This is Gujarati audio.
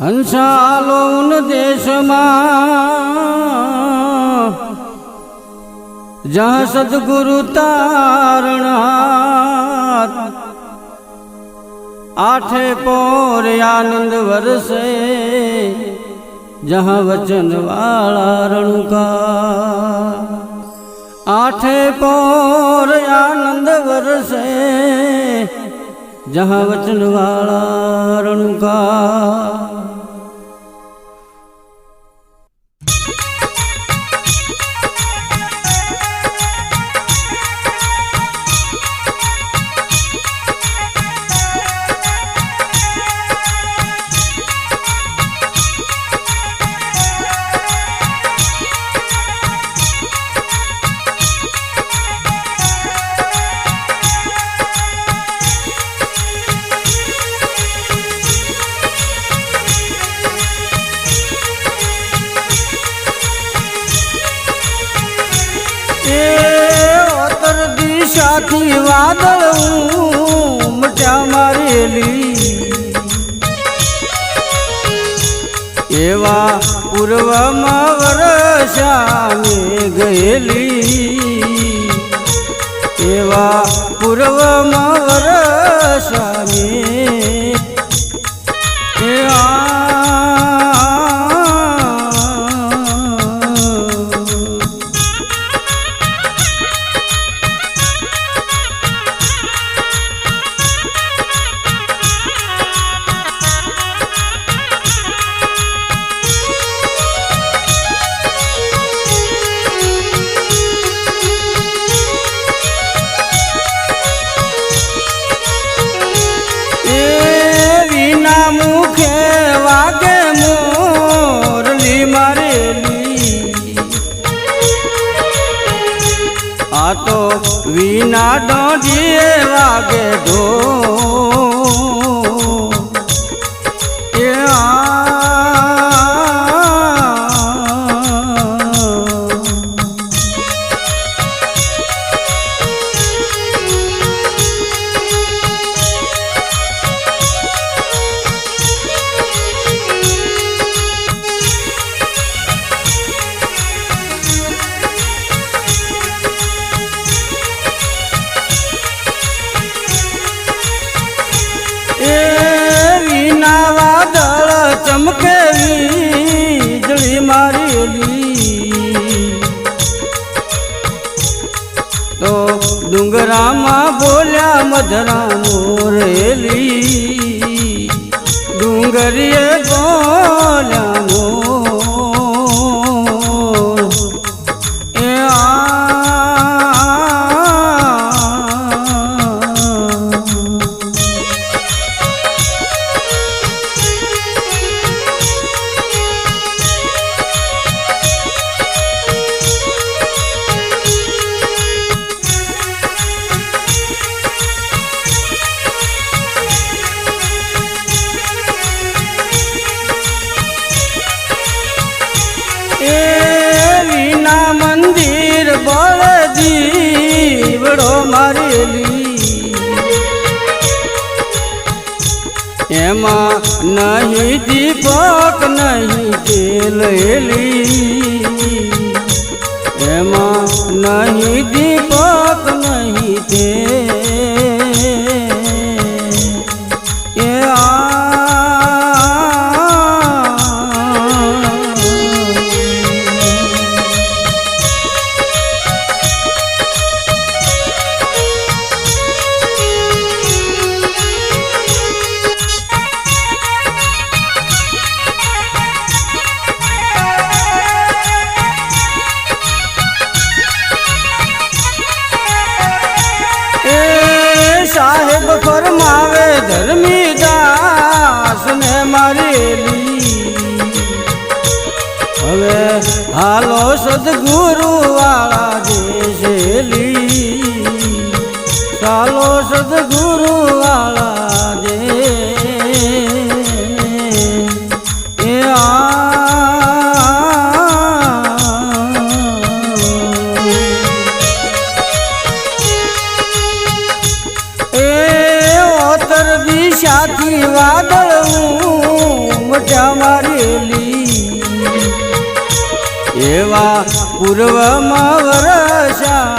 હંસાલો ઉન દેશમાં જહ સદગુરુ તારણ હાથ આઠે પોર આનંદ વરસે, જહ વચન વાળા રણુકા. આઠે પોર આનંદ વરસે, જહ વચન વાળા રણુકા. દિશાથી વાદળ ઉમટ્યા મારેલી. એવા પૂર્વમાં વરસાને ગયેલી. એવા પૂર્વમાં વરસાને એ મારેલી આ તો વિના દોઢીએ વાગે ઢો તો ડુંગરામાં બોલ્યા મધરા મોરેલી ડુંગરીએ બોલ્યા મારેલી એમાં નહીં દીપક નહીં તેલેલી એમાં નહીં મારેલી હવે હાલો સદગુરુ વાળા દેશેલી ચાલો સદગુરુ વાળા દે એ આ એ જમારેલી એવા પૂર્વમાં વરસા